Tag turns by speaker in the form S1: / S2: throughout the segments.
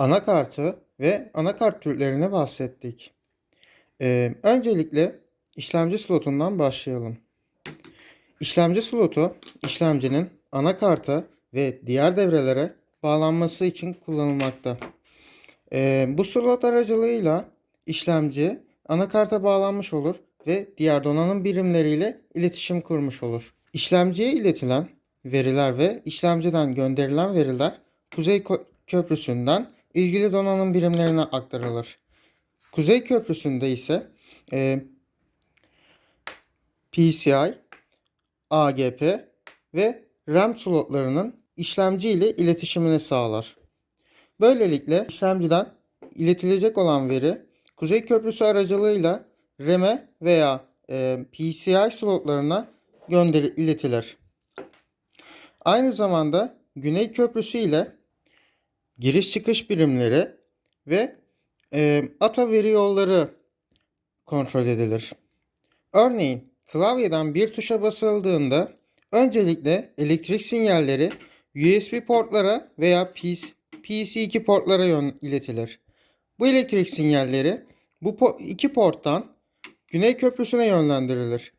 S1: anakartı ve anakart türlerine bahsettik. Ee, öncelikle işlemci slotundan başlayalım. İşlemci slotu işlemcinin anakarta ve diğer devrelere bağlanması için kullanılmakta. Ee, bu slot aracılığıyla işlemci anakarta bağlanmış olur ve diğer donanım birimleriyle iletişim kurmuş olur. İşlemciye iletilen veriler ve işlemciden gönderilen veriler Kuzey Köprüsü'nden ilgili donanım birimlerine aktarılır. Kuzey Köprüsü'nde ise e, PCI, AGP ve RAM slotlarının işlemci ile iletişimini sağlar. Böylelikle işlemciden iletilecek olan veri Kuzey Köprüsü aracılığıyla RAM'e veya e, PCI slotlarına gönder iletilir. Aynı zamanda Güney Köprüsü ile giriş çıkış birimleri ve e, ATA veri yolları kontrol edilir. Örneğin klavyeden bir tuşa basıldığında öncelikle elektrik sinyalleri USB portlara veya PC, PC2 portlara yön iletilir. Bu elektrik sinyalleri bu po- iki porttan Güney Köprüsü'ne yönlendirilir.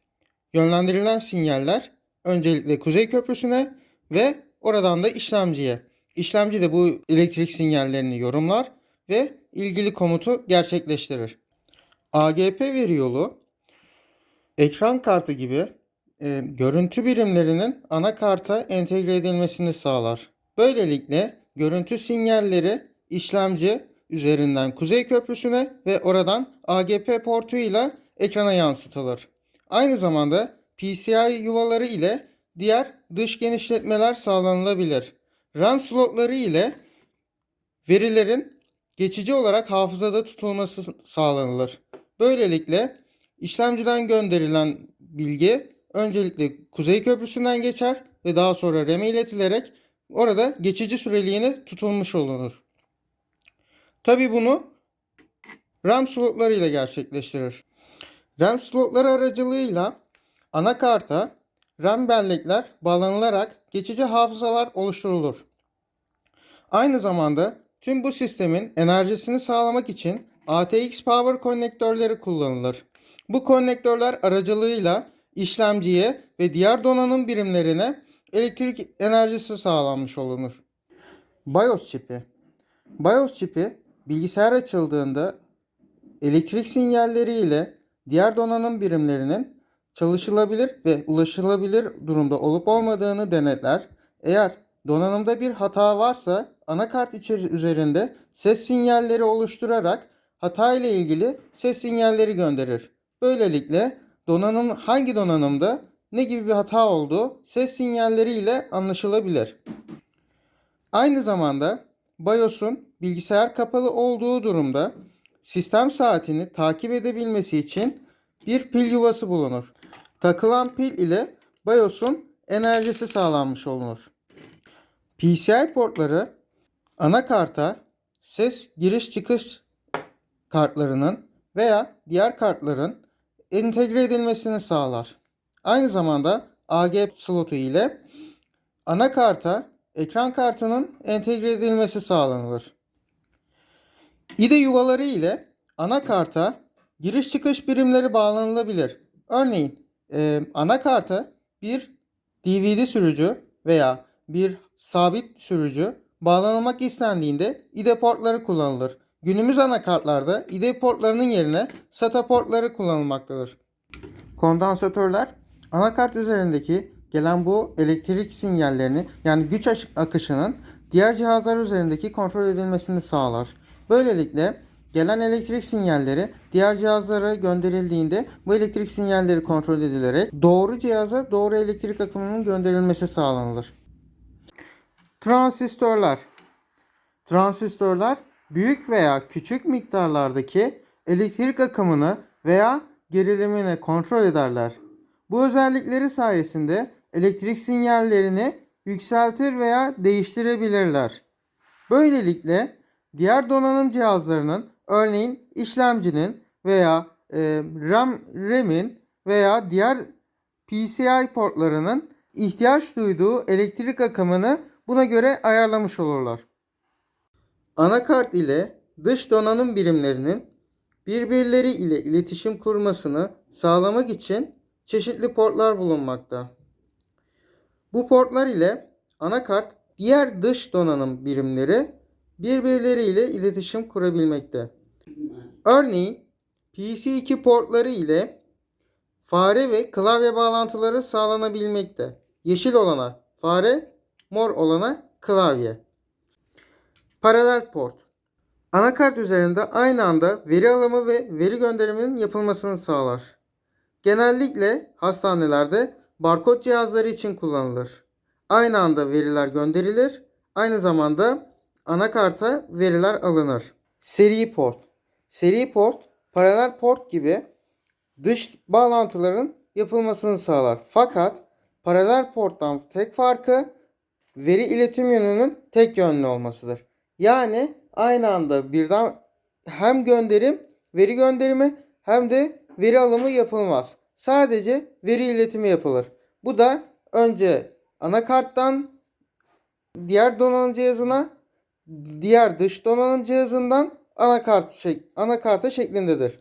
S1: Yönlendirilen sinyaller öncelikle Kuzey Köprüsü'ne ve oradan da işlemciye. İşlemci de bu elektrik sinyallerini yorumlar ve ilgili komutu gerçekleştirir. AGP veri yolu ekran kartı gibi e, görüntü birimlerinin anakarta entegre edilmesini sağlar. Böylelikle görüntü sinyalleri işlemci üzerinden Kuzey Köprüsü'ne ve oradan AGP portuyla ekrana yansıtılır. Aynı zamanda PCI yuvaları ile diğer dış genişletmeler sağlanılabilir. RAM slotları ile verilerin geçici olarak hafızada tutulması sağlanılır. Böylelikle işlemciden gönderilen bilgi öncelikle Kuzey Köprüsü'nden geçer ve daha sonra RAM'e iletilerek orada geçici süreliğine tutulmuş olunur. Tabi bunu RAM slotları ile gerçekleştirir. RAM slotları aracılığıyla anakarta RAM bellekler bağlanılarak geçici hafızalar oluşturulur. Aynı zamanda tüm bu sistemin enerjisini sağlamak için ATX Power konnektörleri kullanılır. Bu konnektörler aracılığıyla işlemciye ve diğer donanım birimlerine elektrik enerjisi sağlanmış olunur. BIOS çipi BIOS çipi bilgisayar açıldığında elektrik sinyalleri ile diğer donanım birimlerinin çalışılabilir ve ulaşılabilir durumda olup olmadığını denetler. Eğer donanımda bir hata varsa anakart içeri üzerinde ses sinyalleri oluşturarak hata ile ilgili ses sinyalleri gönderir. Böylelikle donanım hangi donanımda ne gibi bir hata olduğu ses sinyalleri ile anlaşılabilir. Aynı zamanda BIOS'un bilgisayar kapalı olduğu durumda sistem saatini takip edebilmesi için bir pil yuvası bulunur. Takılan pil ile BIOS'un enerjisi sağlanmış olunur. PCI portları anakarta ses giriş çıkış kartlarının veya diğer kartların entegre edilmesini sağlar. Aynı zamanda AG slotu ile anakarta ekran kartının entegre edilmesi sağlanılır. İde yuvaları ile anakarta giriş çıkış birimleri bağlanılabilir. Örneğin e, anakarta bir DVD sürücü veya bir sabit sürücü bağlanılmak istendiğinde IDE portları kullanılır. Günümüz anakartlarda IDE portlarının yerine SATA portları kullanılmaktadır. Kondansatörler anakart üzerindeki gelen bu elektrik sinyallerini yani güç akışının diğer cihazlar üzerindeki kontrol edilmesini sağlar. Böylelikle gelen elektrik sinyalleri diğer cihazlara gönderildiğinde bu elektrik sinyalleri kontrol edilerek doğru cihaza doğru elektrik akımının gönderilmesi sağlanılır. Transistörler Transistörler büyük veya küçük miktarlardaki elektrik akımını veya gerilimini kontrol ederler. Bu özellikleri sayesinde elektrik sinyallerini yükseltir veya değiştirebilirler. Böylelikle diğer donanım cihazlarının örneğin işlemcinin veya e, RAM RAM'in veya diğer PCI portlarının ihtiyaç duyduğu elektrik akımını buna göre ayarlamış olurlar. Anakart ile dış donanım birimlerinin birbirleri ile iletişim kurmasını sağlamak için çeşitli portlar bulunmakta. Bu portlar ile anakart diğer dış donanım birimleri birbirleri ile iletişim kurabilmekte. Örneğin PC2 portları ile fare ve klavye bağlantıları sağlanabilmekte. Yeşil olana fare, mor olana klavye. Paralel port. Anakart üzerinde aynı anda veri alımı ve veri gönderiminin yapılmasını sağlar. Genellikle hastanelerde barkod cihazları için kullanılır. Aynı anda veriler gönderilir, aynı zamanda anakarta veriler alınır. Seri port. Seri port, paralel port gibi dış bağlantıların yapılmasını sağlar. Fakat paralel porttan tek farkı veri iletim yönünün tek yönlü olmasıdır. Yani aynı anda birden hem gönderim, veri gönderimi hem de veri alımı yapılmaz. Sadece veri iletimi yapılır. Bu da önce anakarttan diğer donanım cihazına, diğer dış donanım cihazından anakart şek anakarta şeklindedir.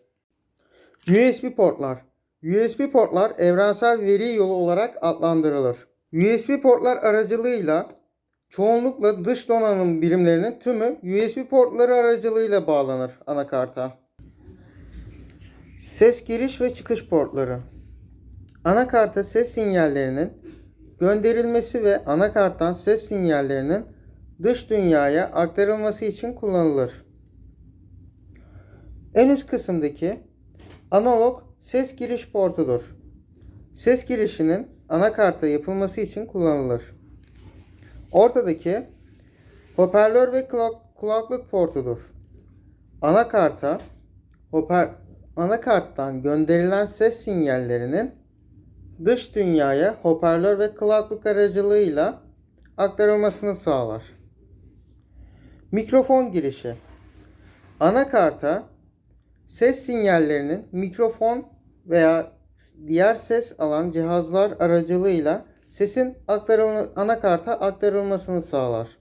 S1: USB portlar. USB portlar evrensel veri yolu olarak adlandırılır. USB portlar aracılığıyla çoğunlukla dış donanım birimlerinin tümü USB portları aracılığıyla bağlanır anakarta. Ses giriş ve çıkış portları. Anakarta ses sinyallerinin gönderilmesi ve anakarttan ses sinyallerinin dış dünyaya aktarılması için kullanılır. En üst kısımdaki analog ses giriş portudur. Ses girişinin anakarta yapılması için kullanılır. Ortadaki hoparlör ve kulak- kulaklık portudur. Anakarta hoper anakarttan gönderilen ses sinyallerinin dış dünyaya hoparlör ve kulaklık aracılığıyla aktarılmasını sağlar. Mikrofon girişi. Anakarta ses sinyallerinin mikrofon veya diğer ses alan cihazlar aracılığıyla sesin aktarılma, anakarta aktarılmasını sağlar.